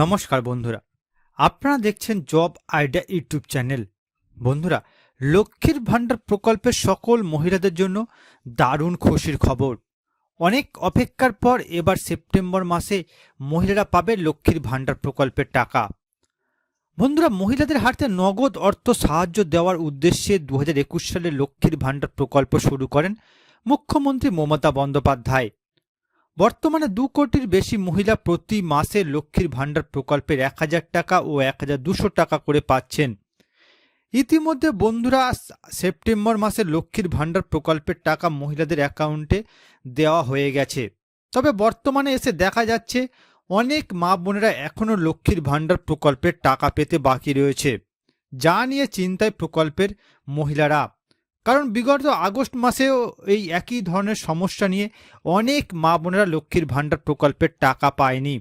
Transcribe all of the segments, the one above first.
নমস্কার বন্ধুরা। আপনারা দেখছেন জব আইডিয়া ইউটিউব চ্যানেল। বন্ধুরা, লক্ষ্মীর ভাণ্ডার প্রকল্পের সকল মহিলাদের জন্য দারুণ খুশির খবর। অনেক অপেক্ষার পর এবার সেপ্টেম্বর মাসে মহিলারা পাবে লক্ষ্মীর ভাণ্ডার প্রকল্পের টাকা। বন্ধুরা, মহিলাদের হাতে নগদ অর্থ সাহায্য দেওয়ার উদ্দেশ্যে দু হাজার একুশ সালে লক্ষ্মীর ভাণ্ডার প্রকল্প শুরু করেন মুখ্যমন্ত্রী মমতা বন্দ্যোপাধ্যায়। বর্তমানে দু কোটির বেশি মহিলা প্রতি মাসে লক্ষ্মীর ভাণ্ডার প্রকল্পের এক হাজার টাকা ও এক হাজার দুশো টাকা করে পাচ্ছেন। ইতিমধ্যে বন্ধুরা সেপ্টেম্বর মাসে লক্ষ্মীর ভাণ্ডার প্রকল্পের টাকা মহিলাদের অ্যাকাউন্টে দেওয়া হয়ে গেছে। তবে বর্তমানে এসে দেখা যাচ্ছে, অনেক মা বোনেরা এখনও লক্ষ্মীর ভাণ্ডার প্রকল্পের টাকা পেতে বাকি রয়েছে। যা নিয়ে চিন্তায় প্রকল্পের মহিলারা। কারণ বিগত আগস্ট মাসেও এই একই ধরনের সমস্যা নিয়ে অনেক মা বোনেরা লক্ষ্মীর ভাণ্ডার প্রকল্পের টাকা পায়নি।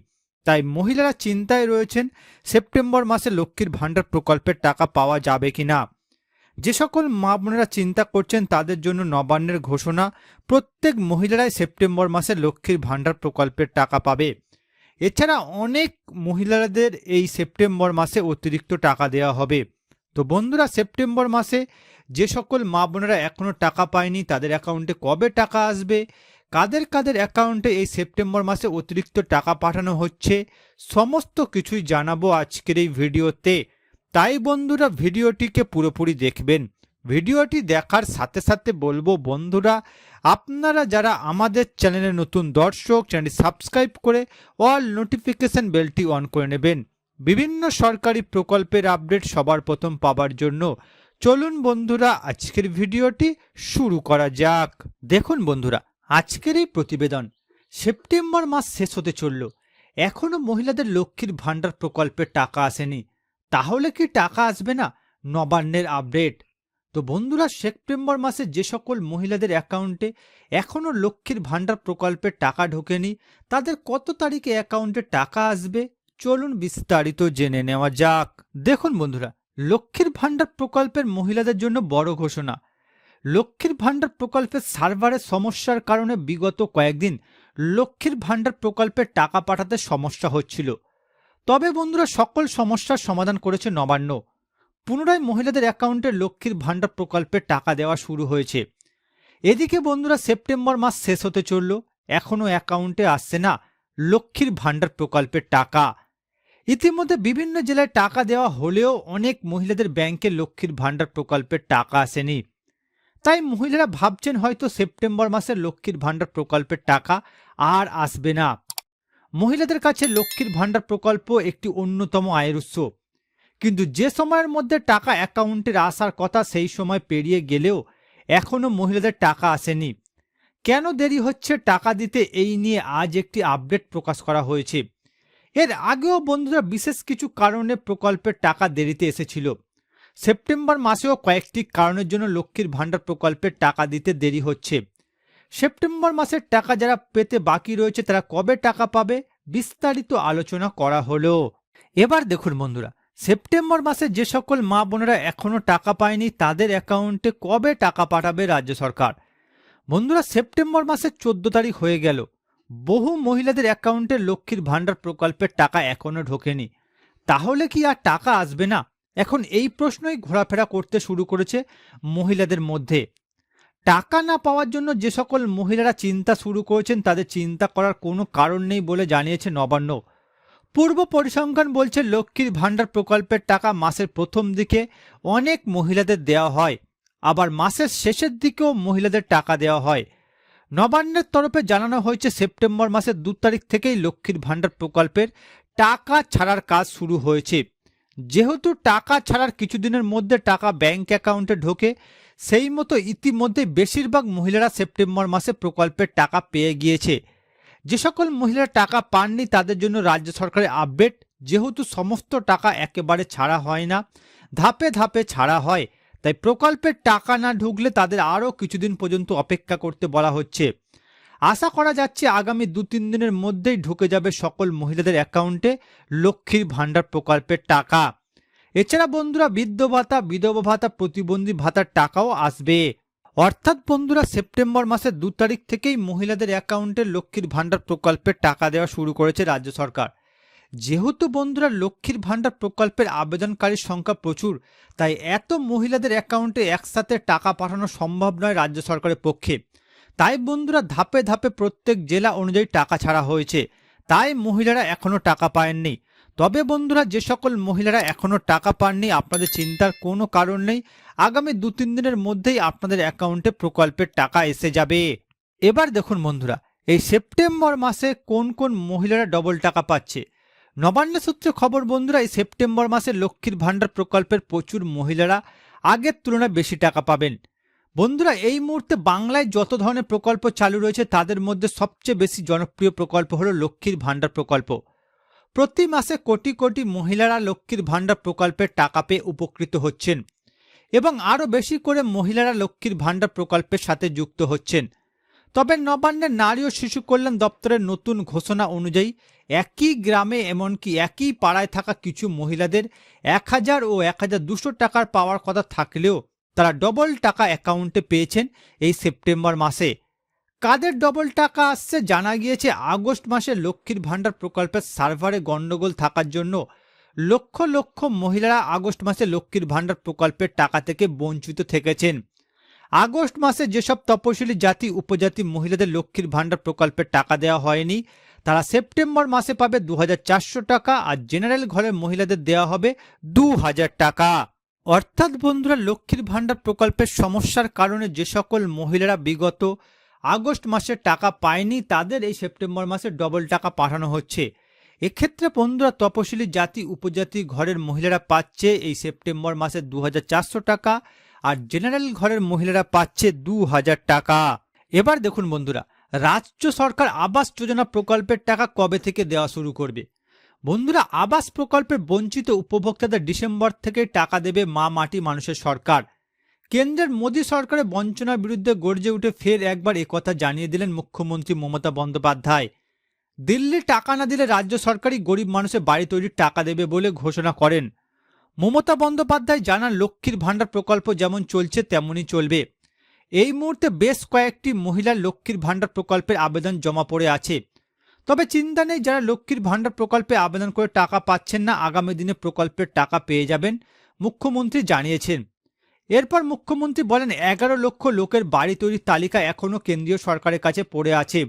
তাই মহিলারা চিন্তায় রয়েছেন সেপ্টেম্বর মাসে লক্ষ্মীর ভাণ্ডার প্রকল্পের টাকা পাওয়া যাবে কি না যে সকল মা বোনেরা চিন্তা করছেন তাদের জন্য নবান্নের ঘোষণা, প্রত্যেক মহিলারাই সেপ্টেম্বর মাসে লক্ষ্মীর ভাণ্ডার প্রকল্পের টাকা পাবে। এছাড়া অনেক মহিলাদের এই সেপ্টেম্বর মাসে অতিরিক্ত টাকা দেওয়া হবে। তো বন্ধুরা, সেপ্টেম্বর মাসে যে সকল মা বোনেরা এখনও টাকা পায়নি, তাদের অ্যাকাউন্টে কবে টাকা আসবে? কাদের কাদের অ্যাকাউন্টে এই সেপ্টেম্বর মাসে অতিরিক্ত টাকা পাঠানো হচ্ছে? সমস্ত কিছুই জানাব আজকের এই ভিডিওতে। তাই বন্ধুরা, ভিডিওটিকে পুরোপুরি দেখবেন। ভিডিওটি দেখার সাথে সাথে বলব, বন্ধুরা, আপনারা যারা আমাদের চ্যানেলে নতুন দর্শক, চ্যানেলটি সাবস্ক্রাইব করে অল নোটিফিকেশন বেলটি অন করে নেবেন। বিভিন্ন সরকারি প্রকল্পের আপডেট সবার প্রথম পাবার জন্য চলুন বন্ধুরা, আজকের ভিডিওটি শুরু করা যাক। দেখুন বন্ধুরা, আজকের এই প্রতিবেদন সেপ্টেম্বর মাস শেষ হতে চলল। এখনও মহিলাদের লক্ষ্মীর ভাণ্ডার প্রকল্পে টাকা আসেনি। তাহলে কি টাকা আসবে না? নবান্নের আপডেট। তো বন্ধুরা, সেপ্টেম্বর মাসে যে সকল মহিলাদের অ্যাকাউন্টে এখনও লক্ষ্মীর ভাণ্ডার প্রকল্পে টাকা ঢোকেনি, তাদের কত তারিখে অ্যাকাউন্টে টাকা আসবে? চলুন বিস্তারিত জেনে নেওয়া যাক। দেখুন বন্ধুরা লক্ষ্মীর ভাণ্ডার প্রকল্পের মহিলাদের জন্য বড় ঘোষণা। লক্ষ্মীর ভাণ্ডার প্রকল্পের সার্ভারের সমস্যার কারণে বিগত কয়েকদিন লক্ষ্মীর ভাণ্ডার প্রকল্পের টাকা পাঠাতে সমস্যা হচ্ছিল। তবে বন্ধুরা, সকল সমস্যার সমাধান করেছে নবান্ন। পুনরায় মহিলাদের অ্যাকাউন্টে লক্ষ্মীর ভাণ্ডার প্রকল্পের টাকা দেওয়া শুরু হয়েছে। এদিকে বন্ধুরা, সেপ্টেম্বর মাস শেষ হতে চলল। এখনও অ্যাকাউন্টে আসছে না লক্ষ্মীর ভাণ্ডার প্রকল্পের টাকা। ইতিমধ্যে বিভিন্ন জেলায় টাকা দেওয়া হলেও অনেক মহিলাদের ব্যাংকে লক্ষ্মীর ভাণ্ডার প্রকল্পের টাকা আসেনি। তাই মহিলারা ভাবছেন হয়তো সেপ্টেম্বর মাসে লক্ষ্মীর ভাণ্ডার প্রকল্পের টাকা আর আসবে না। মহিলাদের কাছে লক্ষ্মীর ভাণ্ডার প্রকল্প একটি অন্যতম আয়ের উৎস। কিন্তু যে সময়ের মধ্যে টাকা অ্যাকাউন্টের আসার কথা সেই সময় পেরিয়ে গেলেও এখনও মহিলাদের টাকা আসেনি। কেন দেরি হচ্ছে টাকা দিতে এই নিয়ে আজ একটি আপডেট প্রকাশ করা হয়েছে। এর আগেও বন্ধুরা বিশেষ কিছু কারণে প্রকল্পের টাকা দেরিতে এসেছিল। সেপ্টেম্বর মাসেও কয়েকটি কারণের জন্য লক্ষ্মীর ভাণ্ডার প্রকল্পের টাকা দিতে দেরি হচ্ছে। সেপ্টেম্বর মাসের টাকা যারা পেতে বাকি রয়েছে তারা কবে টাকা পাবে বিস্তারিত আলোচনা করা হলো। এবার দেখুন বন্ধুরা, সেপ্টেম্বর মাসে যে সকল মা বোনেরা এখনও টাকা পায়নি তাদের অ্যাকাউন্টে কবে টাকা পাঠাবে রাজ্য সরকার? বন্ধুরা, সেপ্টেম্বর মাসের চোদ্দ তারিখ হয়ে গেল। বহু মহিলাদের অ্যাকাউন্টে লক্ষ্মীর ভাণ্ডার প্রকল্পের টাকা এখনও ঢোকেনি। তাহলে কি আর টাকা আসবে না? এখন এই প্রশ্নই ঘোরাফেরা করতে শুরু করেছে মহিলাদের মধ্যে। টাকা না পাওয়ার জন্য যে সকল মহিলারা চিন্তা শুরু করেছেন, তাদের চিন্তা করার কোনো কারণ নেই বলে জানিয়েছে নবান্ন। পূর্ব পরিসংখ্যান বলছে, লক্ষ্মীর ভাণ্ডার প্রকল্পের টাকা মাসের প্রথম দিকে অনেক মহিলাদের দেওয়া হয়, আবার মাসের শেষের দিকেও মহিলাদের টাকা দেওয়া হয়। নবান্নের তরফে জানানো হয়েছে, সেপ্টেম্বর মাসের দু তারিখ থেকেই লক্ষ্মীর ভাণ্ডার প্রকল্পের টাকা ছাড়ার কাজ শুরু হয়েছে। যেহেতু টাকা ছাড়ার কিছুদিনের মধ্যে টাকা ব্যাংক অ্যাকাউন্টে ঢোকে, সেই মতো ইতিমধ্যে বেশিরভাগ মহিলারা সেপ্টেম্বর মাসে প্রকল্পের টাকা পেয়ে গিয়েছে। যে সকল মহিলারা টাকা পাননি, তাদের জন্য রাজ্য সরকারের আপডেট, যেহেতু সমস্ত টাকা একেবারে ছাড়া হয় না, ধাপে ধাপে ছাড়া হয়। তাই প্রকল্পের টাকা না ঢুকলে তাদের আরও কিছুদিন পর্যন্ত অপেক্ষা করতে বলা হচ্ছে। আশা করা যাচ্ছে আগামী দু তিন দিনের মধ্যেই ঢুকে যাবে সকল মহিলাদের অ্যাকাউন্টে লক্ষ্মীর ভাণ্ডার প্রকল্পের টাকা। এছাড়া বন্ধুরা বৃদ্ধ ভাতা, বিধবা ভাতা, প্রতিবন্ধী ভাতার টাকাও আসবে। অর্থাৎ বন্ধুরা সেপ্টেম্বর মাসের দু তারিখ থেকেই মহিলাদের অ্যাকাউন্টে লক্ষ্মীর ভাণ্ডার প্রকল্পের টাকা দেওয়া শুরু করেছে রাজ্য সরকার। যেহেতু বন্ধুরা লক্ষ্মীর ভাণ্ডার প্রকল্পের আবেদনকারীর সংখ্যা প্রচুর, তাই এত মহিলাদের অ্যাকাউন্টে একসাথে টাকা পাঠানো সম্ভব নয় রাজ্য সরকারের পক্ষে। তাই বন্ধুরা ধাপে ধাপে প্রত্যেক জেলা অনুযায়ী টাকা ছাড়া হয়েছে, তাই মহিলারা এখনও টাকা পায়ননি তবে বন্ধুরা যে সকল মহিলারা এখনও টাকা পাননি, আপনাদের চিন্তার কোনো কারণ নেই, আগামী দু তিন দিনের মধ্যেই আপনাদের অ্যাকাউন্টে প্রকল্পের টাকা এসে যাবে। এবার দেখুন বন্ধুরা, এই সেপ্টেম্বর মাসে কোন কোন মহিলারা ডবল টাকা পাচ্ছে? নবান্ন সূত্রে খবর, বন্ধুরা, এই সেপ্টেম্বর মাসে লক্ষ্মীর ভাণ্ডার প্রকল্পের প্রচুর মহিলারা আগের তুলনায় বেশি টাকা পাবেন। বন্ধুরা, এই মুহূর্তে বাংলায় যত ধরনের প্রকল্প চালু রয়েছে, তাদের মধ্যে সবচেয়ে বেশি জনপ্রিয় প্রকল্প হলো লক্ষ্মীর ভাণ্ডার প্রকল্প। প্রতি মাসে কোটি কোটি মহিলারা লক্ষ্মীর ভাণ্ডার প্রকল্পের টাকা পেয়ে উপকৃত হচ্ছেন এবং আরও বেশি করে মহিলারা লক্ষ্মীর ভাণ্ডার প্রকল্পের সাথে যুক্ত হচ্ছেন। তবে নবান্নের নারী ও শিশু কল্যাণ দপ্তরের নতুন ঘোষণা অনুযায়ী, একই গ্রামে এমনকি একই পাড়ায় থাকা কিছু মহিলাদের এক হাজার ও এক হাজার দুশো টাকার পাওয়ার কথা থাকলেও তারা ডবল টাকা অ্যাকাউন্টে পেয়েছেন এই সেপ্টেম্বর মাসে। কাদের ডবল টাকা আসছে জানা গিয়েছে আগস্ট মাসে লক্ষ্মীর ভাণ্ডার প্রকল্পের সার্ভারে গণ্ডগোল থাকার জন্য লক্ষ লক্ষ মহিলারা আগস্ট মাসে লক্ষ্মীর ভাণ্ডার প্রকল্পের টাকা থেকে বঞ্চিত থেকেছেন। আগস্ট মাসে যেসব তপশিলি জাতি, উপজাতি, মহিলাদের লক্ষ্মীর ভাণ্ডার প্রকল্পের টাকা দেওয়া হয়নি, তারা সেপ্টেম্বর মাসে পাবে দু হাজার চারশো টাকা আর জেনারেল ঘরের মহিলাদের দেওয়া হবে দু হাজার টাকা। অর্থাৎ বন্ধুরা, লক্ষ্মীর ভাণ্ডার প্রকল্পের সমস্যার কারণে যে সকল মহিলারা বিগত আগস্ট মাসে টাকা পায়নি, তাদের এই সেপ্টেম্বর মাসে ডবল টাকা পাঠানো হচ্ছে। এক্ষেত্রে বন্ধুরা, তপশিলি জাতি, উপজাতি ঘরের মহিলারা পাচ্ছে এই সেপ্টেম্বর মাসে দু হাজার চারশো টাকা আর জেনারেল ঘরের মহিলারা পাচ্ছে দু হাজার টাকা। এবার দেখুন বন্ধুরা, রাজ্য সরকার আবাস যোজনা প্রকল্পের টাকা কবে থেকে দেওয়া শুরু করবে? বন্ধুরা, আবাস প্রকল্পের বঞ্চিত উপভোক্তাদের ডিসেম্বর থেকে টাকা দেবে মা মাটি মানুষের সরকার। কেন্দ্রের মোদী সরকারের বঞ্চনার বিরুদ্ধে গর্জে উঠে ফের একবার একথা জানিয়ে দিলেন মুখ্যমন্ত্রী মমতা বন্দ্যোপাধ্যায়। দিল্লি টাকা না দিলে রাজ্য সরকারই গরিব মানুষের বাড়ি তৈরির টাকা দেবে বলে ঘোষণা করেন। মমতা বন্দ্যোপাধ্যায় জানান, লক্ষ্মীর ভাণ্ডার প্রকল্প যেমন চলছে, তেমনই চলবে। এই মুহূর্তে বেশ কয়েকটি মহিলা লক্ষ্মীর ভাণ্ডার প্রকল্পের আবেদন জমা পড়ে আছে। তবে চিন্তা নেই যারা লক্ষ্মীর ভাণ্ডার প্রকল্পে আবেদন করে টাকা পাচ্ছেন না, আগামী দিনে প্রকল্পের টাকা পেয়ে যাবেন, মুখ্যমন্ত্রী জানিয়েছেন। এরপর মুখ্যমন্ত্রী বলেন, এগারো লক্ষ লোকের বাড়ি তৈরির তালিকা এখনও কেন্দ্রীয় সরকারের কাছে পড়ে আছে।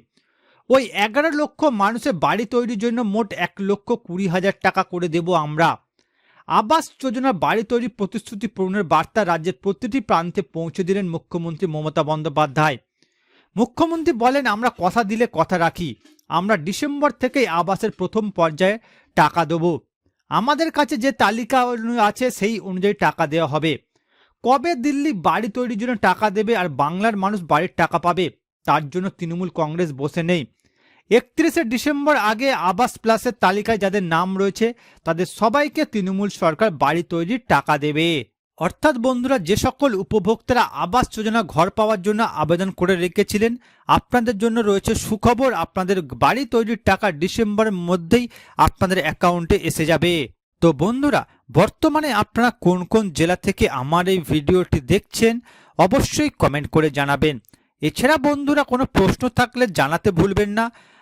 ওই এগারো লক্ষ মানুষের বাড়ি তৈরির জন্য মোট এক লক্ষ কুড়ি হাজার টাকা করে দেব আমরা। আবাস যোজনার বাড়ি তৈরির প্রতিশ্রুতি পূরণের বার্তা রাজ্যের প্রতিটি প্রান্তে পৌঁছে দিলেন মুখ্যমন্ত্রী মমতা বন্দ্যোপাধ্যায়। মুখ্যমন্ত্রী বলেন, আমরা কথা দিলে কথা রাখি। আমরা ডিসেম্বর থেকেই আবাসের প্রথম পর্যায়ে টাকা দেব। আমাদের কাছে যে তালিকা আছে, সেই অনুযায়ী টাকা দেওয়া হবে। কবে দিল্লি বাড়ি তৈরির জন্য টাকা দেবে আর বাংলার মানুষ বাড়ির টাকা পাবে, তার জন্য তৃণমূল কংগ্রেস বসে নেই। একত্রিশে ডিসেম্বর আগে আবাস প্লাসের তালিকায় যাদের নাম রয়েছে, তাদের সবাইকে তৃণমূল সরকার বাড়ি তৈরির টাকা দেবে। অর্থাৎ বন্ধুরা, যে সকল উপভোক্তারা আবাস যোজনা ঘর পাওয়ার জন্য আবেদন করে রেখেছিলেন, আপনাদের জন্য রয়েছে সুখবর, আপনাদের বাড়ি তৈরির টাকা ডিসেম্বরের মধ্যেই আপনাদের অ্যাকাউন্টে এসে যাবে। তো বন্ধুরা, বর্তমানে আপনারা কোন কোন জেলা থেকে আমার এই ভিডিওটি দেখছেন, অবশ্যই কমেন্ট করে জানাবেন। এছাড়া বন্ধুরা, কোনো প্রশ্ন থাকলে জানাতে ভুলবেন না।